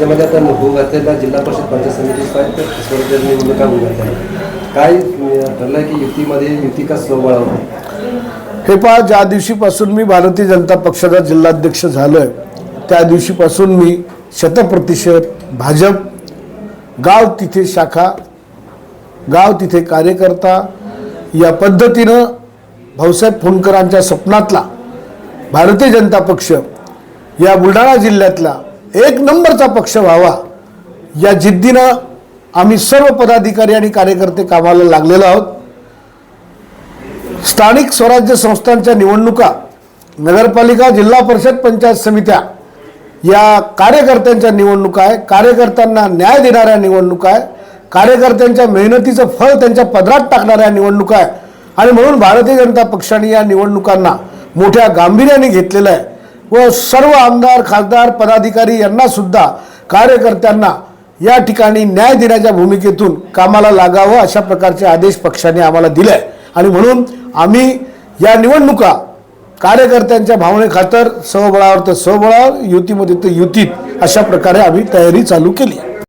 राज्यामध्ये आता होऊ घातलेला जिल्हा परिषद पंचायत समिती स्वायत्त निवडणुका होऊ घातल्या काय ठरलंय की युतीमध्ये युती का स्वबळावर हे पहा ज्या दिवशीपासून मी भारतीय जनता पक्षाचा जिल्हाध्यक्ष झालोय त्या दिवशीपासून मी शतप्रतिशत भाजप गाव तिथे शाखा गाव तिथे कार्यकर्ता या पद्धतीनं भाऊसाहेब फुंडकरांच्या स्वप्नातला भारतीय जनता पक्ष या बुलढाणा जिल्ह्यातला एक नंबरचा पक्ष व्हावा. या जिद्दीनं आम्ही सर्व पदाधिकारी आणि कार्यकर्ते कामाला लागलेलो आहोत. स्थानिक स्वराज्य संस्थांच्या निवडणुका नगरपालिका जिल्हा परिषद पंचायत समित्या या कार्यकर्त्यांच्या निवडणुका आहे कार्यकर्त्यांना न्याय देणाऱ्या निवडणुका आहे कार्यकर्त्यांच्या मेहनतीचं फळ त्यांच्या पदरात टाकणाऱ्या निवडणुका आहे आणि म्हणून भारतीय जनता पक्षाने या निवडणुकांना मोठ्या गांभीर्याने घेतलेलं आहे. व सर्व आमदार खासदार पदाधिकारी यांना सुद्धा कार्यकर्त्यांना या ठिकाणी न्याय देण्याच्या भूमिकेतून कामाला लागावं अशा प्रकारचे आदेश पक्षाने आम्हाला दिले आहे आणि म्हणून आम्ही या निवडणुका कार्यकर्त्यांच्या भावनेखातर स्वबळावर तर स्वबळावर युतीमध्ये तर युतीत अशा प्रकारे आम्ही तयारी चालू केली